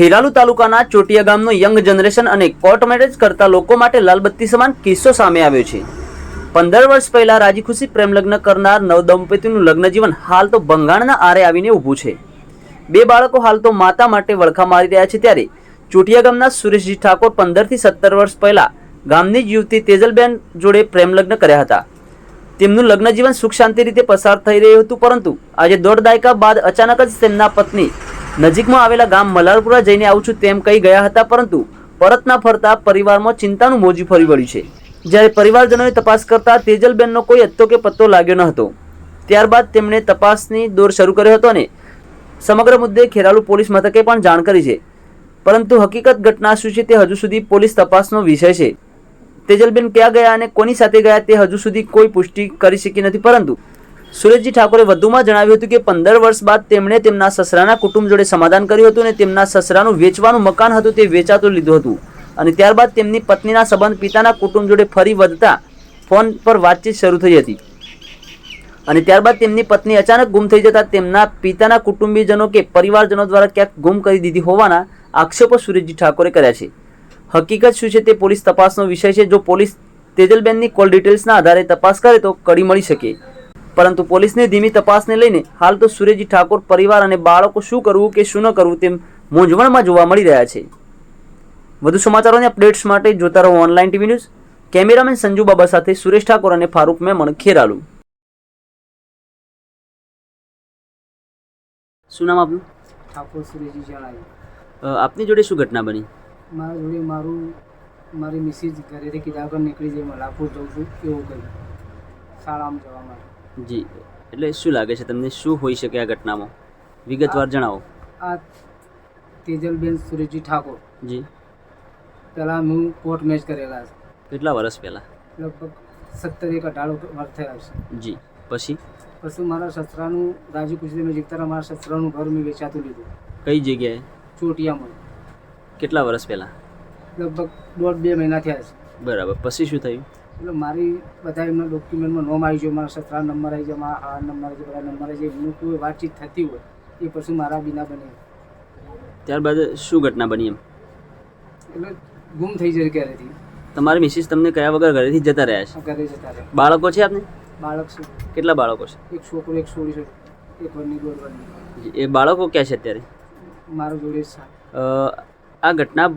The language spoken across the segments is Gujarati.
ખેરાલુ તાલુકાના ચોટિયા ગામનો યંગ જનરેશન અને કોર્ટ મેરેજ કરતા લોકો માટે લાલબત્તી સમાન કિસ્સો સામે આવ્યો છે. પંદર વર્ષ પહેલા રાજી ખુશી પ્રેમ લગ્ન કરનાર નવદંપતિનું લગ્ન જીવન હાલ તો બંગાળના આરે આવીને ઊભું છે. બે બાળકો હાલ તો માતા માટે વળખા મારી રહ્યા છે ત્યારે ચોટિયા ગામના સુરેશજી ઠાકોર પંદરથી સત્તર વર્ષ પહેલા ગામની જ યુવતી તેજલબેન જોડે પ્રેમ લગ્ન કર્યા હતા. તેમનું લગ્ન જીવન સુખ શાંતિ રીતે પસાર થઈ રહ્યું હતું પરંતુ આજે દોઢ દાયકા બાદ અચાનક જ તેમના પત્ની નજીકમાં આવેલા ગામ મલારપુરા જઈને આવું છું તેમ કહી ગયા હતા, પરંતુ પરત ના ફરતા પરિવારમાં ચિંતાનું મોજું ફરી વળ્યું છે. જ્યારે પરિવારજનોએ તપાસ કરતા તેજલબેનનો કોઈ અત્તો કે પત્તો લાગ્યો ન હતો. ત્યારબાદ તેમણે તપાસની દોર શરૂ કર્યો હતો અને સમગ્ર મુદ્દે ખેરાલુ પોલીસ મથકે પણ જાણ કરી છે. પરંતુ હકીકત ઘટના શું છે તે હજુ સુધી પોલીસ તપાસનો વિષય છે. તેજલબેન ક્યાં ગયા અને કોની સાથે ગયા તે હજુ સુધી કોઈ પુષ્ટિ કરી શકી નથી, પરંતુ સુરેશજી ઠાકોરે વધુમાં જણાવ્યું હતું કે પંદર વર્ષ બાદ તેમણે તેમના સસરાના કુટુંબ જોડે સમાધાન કર્યું હતું અને તેમના સસરાનું વેચવાનું મકાન હતું તે વેચાતું લીધું હતું. અને ત્યારબાદ તેમની પત્નીના સંબંધ પિતાના કુટુંબ જોડે ફરી વધતા ફોન પર વાતચીત શરૂ થઈ હતી. અને ત્યારબાદ તેમની પત્ની અચાનક ગુમ થઈ જતા તેમના પિતાના કુટુંબીજનો કે પરિવારજનો દ્વારા ક્યાંક ગુમ કરી દીધી હોવાના આક્ષેપો સુરેશજી ઠાકોરે કર્યા છે. હકીકત શું છે તે પોલીસ તપાસનો વિષય છે. જો પોલીસ તેજલબેનની કોલ ડિટેલ્સના આધારે તપાસ કરે તો કડી મળી શકે. પરંતુ પોલીસની ધીમી તપાસને લઈને હાલ તો સુરેજી ઠાકોર પરિવાર અને બાળકો શું કરવું કે શું ન કરવું તેમ મૂંઝવણમાં જોવા મળી રહ્યા છે. વધુ સમાચારોની અપડેટ્સ માટે જોતા રહો online TV news. Cameraman Sanju Baba સાથે સુરેશ ઠાકોર અને ફારૂક મેમણ ખેરાલુ. શું નામ આપનું? ઠાકોર સુરેશજી જણાવ્યું આપની જોડે શું ઘટના બની? મારા જોડે મારું મારી મિસિસ ઘરેથી કીધા વગર નીકળી જઈ મલાપુર જઉં છું એવું કહ્યું. શાળામાં જવા માટે. જી. એટલે શું લાગે છે તમને શું હોઈ શકે આ ઘટનામાં? વિગતવાર જણાવો. આ તેજલબેન સુરેશજી ઠાકોર. જી. પહેલાં હું કોર્ટ મેચ કરેલા છે. કેટલા વર્ષ પહેલાં? લગભગ સત્તર એક અઢાર વર્ષ થયા છે. જી. પછી? પછી મારા સસરાનું રાજી મેં જીતતા મારા સસરાનું ઘર મેં વેચાતું લીધું. કઈ જગ્યાએ? ચોટિયામાં. કેટલા વર્ષ પહેલાં? લગભગ દોઢ બે મહિના થયા છે. બરાબર. પછી શું થયું? એટલે મારી બધા એમના ડોક્યુમેન્ટમાં નોમ આવી જાય મારા સસરા નંબર આવી જાય મારા આ નંબર આવી જાય બધા નંબર આવી જાય. એમનું કોઈ વાતચીત થતી હોય એ પછી મારા બિના બને. ત્યારબાદ શું ઘટના બની એમ? એટલે ગુમ થઈ જાય ક્યારેથી તમારી મિસિસ તમને કયા વગર ઘરેથી જતા રહ્યા છે? ઘરે જતા રહ્યા. બાળકો છે આપને? બાળક છે. કેટલા બાળકો છે? એક છોકરો એક છોડી છે. એક વરની દોઢ વરની એ બાળકો ક્યાં છે અત્યારે? મારો જોડે છે. આ ઘટના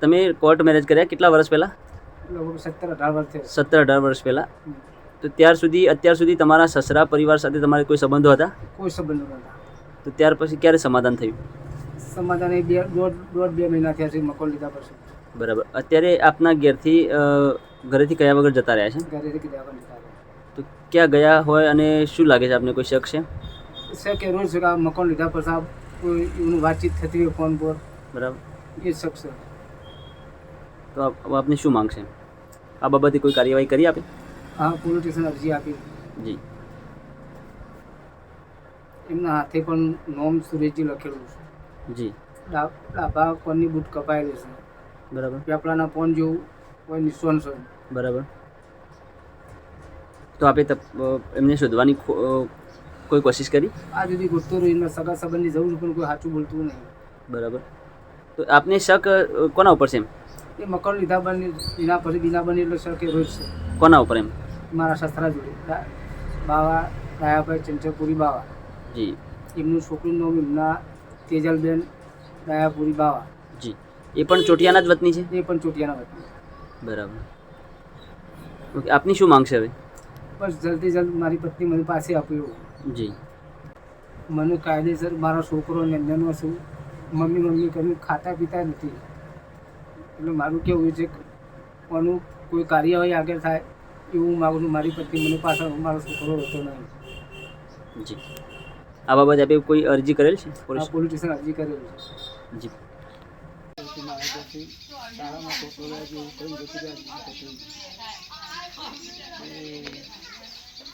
તમે કોર્ટ મેરેજ કર્યા કેટલા વર્ષ પહેલાં? સત્તર અઢાર વર્ષ પહેલાં. તો ત્યાર સુધી અત્યાર સુધી તમારા સસરા પરિવાર સાથે તમારે કોઈ સંબંધો હતા? કોઈ સંબંધો નહોતા. તો ત્યાર પછી ક્યારે સમાધાન થયું? સમાધાન એ બે દોઢ દોઢ બે મહિના થયા છે મકોલ લીધા પછી. બરાબર. અત્યારે આપના ઘેરથી ઘરેથી કયા વગર જતા રહ્યા છે? ઘરેથી પણ જતા રહ્યા તો ક્યાં ગયા હોય અને શું લાગે છે આપને? કોઈ શક છે? છે કે રોજ આ મકાન લીધા પછી આ કોઈ એનું વાતચીત થતી હોય ફોન પર. બરાબર. એ છે. તો હવે આપને શું માંગશે આ બાબતે કોઈ કાર્યવાહી કરી આપે? હા પોલીસ સ્ટેશન અરજી આપી. જી. એમના હાથે પણ નોમ સુરેશજી લખેલું છે. જી. ડાબા કોણની બૂટ કપાયેલી છે. બરાબર. પેપડાના ફોન જેવું કોઈ નિશાન છે. બરાબર. તો આપે એમને શોધવાની કોઈ કોશિશ કરી? આ સુધી ગોતતો રહીને સગા સંબંધની જરૂર પણ કોઈ સાચું બોલતું નહીં. બરાબર. તો આપને શક કોના ઉપર છે એમ? એ મકર લીધા બની એના પછી બીના બની એટલે સર કે રોજ છે. કોના ઉપર એમ? મારા સસરા જોડે. બાવા ડાયાભાઈ ચંચલપુરી બાવા. જી. એમનું છોકરીનું નામ એમના તેજલબેન ડાયાપુરી બાવા. જી. એ પણ ચોટિયાના જ વતની છે? એ પણ ચોટિયાના વતની. બરાબર. ઓકે આપની શું માંગશે હવે? બસ જલ્દી જલ્દ મારી પત્ની મને પાસે આપ્યું જી. મને કાયદેસર મારો છોકરો નંદનનો છું મમ્મી મમ્મી કર્યું ખાતા પીતા નથી. એટલે મારું કેવું છે કે આનું કોઈ કાર્યવાહી આગળ થાય એવું માગું છું. મારી પત્ની મને પાછળ મારો છોકરો હતો નહીં. જી. આ બાબતે આપે કોઈ અરજી કરેલ છે? પોલીસ સ્ટેશન અરજી કરેલ છે. જી.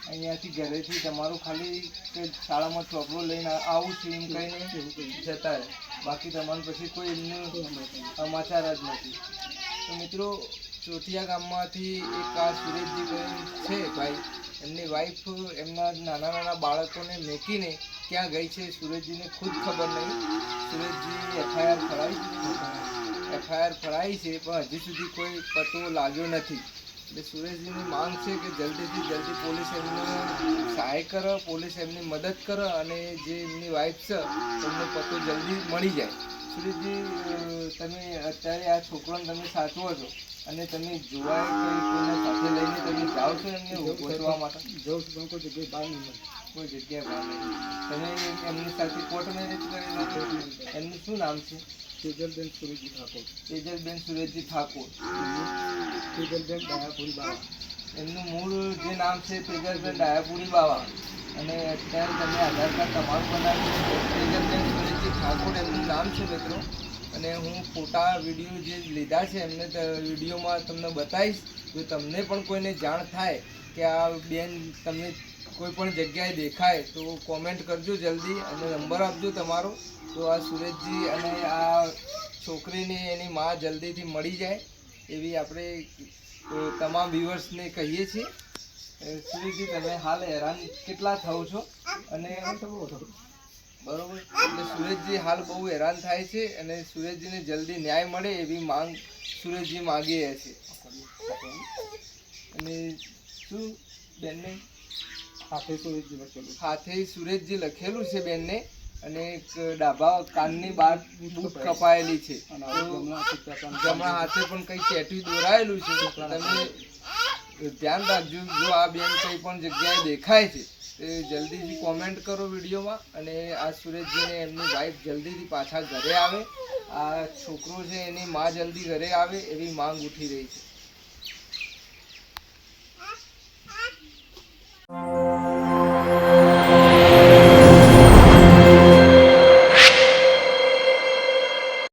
અહીંયાથી ઘરેથી તમારું ખાલી કે શાળામાં છોકરો લઈને આવું છું એમ કહીને જતા રહે. બાકી તમારું પછી કોઈ એમનું સમાચાર જ નથી. તો મિત્રો, ચોથિયા ગામમાંથી એક આ સુરેશજી બહેન છે ભાઈ. એમની વાઈફ એમના નાના નાના બાળકોને મેકીને ક્યાં ગઈ છે. સુરેશજીને ખુદ ખબર નહીં. સુરજજી એફઆઈઆર ફરાવી એફઆઈઆર ફરાઈ છે, પણ હજી સુધી કોઈ પતો લાગ્યો નથી. એટલે સુરેશજીની માંગ છે કે જલ્દીથી જલ્દી પોલીસ એમને સહાય કરે પોલીસ એમની મદદ કરે અને જે એમની વાઈફ છે એમનો પતો જલ્દી મળી જાય. સુરેશજી તમે અત્યારે આ છોકરાને તમે સાચવો છો અને તમે જોવાય કોઈ કોઈના સાથે લઈને તમે જાઓ છો એમને ગોતવા માટે? જવું છું પણ કોઈ જગ્યાએ બહાર નહીં મળે. કોઈ જગ્યાએ તમે એમની સાથે કોર્ટ મેરેજ કરેલો એમનું શું નામ છે? તેજલબેન સુરેજી ઠાકોર. તેજલબેન સુરજજી ઠાકોર. તેજલબેન ડાયાપુરી બાવા. એમનું મૂળ જે નામ છે તેજલબેન ડાયાપુરી બાવા. અને અત્યારે તમે આધાર કાર્ડ તમારું બનાવ્યું છે તેજલબેન સુરેશજી ઠાકોર એમનું નામ છે મિત્રો. અને હું ફોટા વીડિયો જે લીધા છે એમને ત- વિડીયોમાં તમને બતાવીશ. જો તમને પણ કોઈને જાણ થાય કે આ બેન તમને કોઈ પણ જગ્યાએ દેખાય તો કોમેન્ટ કરજો જલ્દી અને નંબર આપજો તમારો. તો આ સુરેશજી અને આ છોકરીને એની માં જલ્દીથી મળી જાય એવી આપણે તમામ વ્યુઅર્સને કહીએ છીએ. સુરેશજી તમે હાલ હેરાન કેટલા થાવ છો? અને બરોબર. એટલે સુરેશજી હાલ બહુ હેરાન થાય છે અને સુરેશજીને જલ્દી ન્યાય મળે એવી માંગ સુરેશજી માગીએ છે. અને શું બેનને? સાથે સુરેશજી લખેલું સાથે સુરેશજી લખેલું છે બેનને અને એક ડાબા કાનની બહાર બુક કપાયેલી છે. જમણા હાથે પણ કંઈ ચેટી દોરાયેલું છે. તમે ધ્યાન રાખજો જો આ બેન કંઈ પણ જગ્યાએ દેખાય છે એ જલ્દીથી કોમેન્ટ કરો વિડીયોમાં અને આ સુરેશજીને એમની વાઈફ જલ્દીથી પાછા ઘરે આવે. આ છોકરો છે એની માં જલ્દી ઘરે આવે એવી માંગ ઉઠી રહી છે.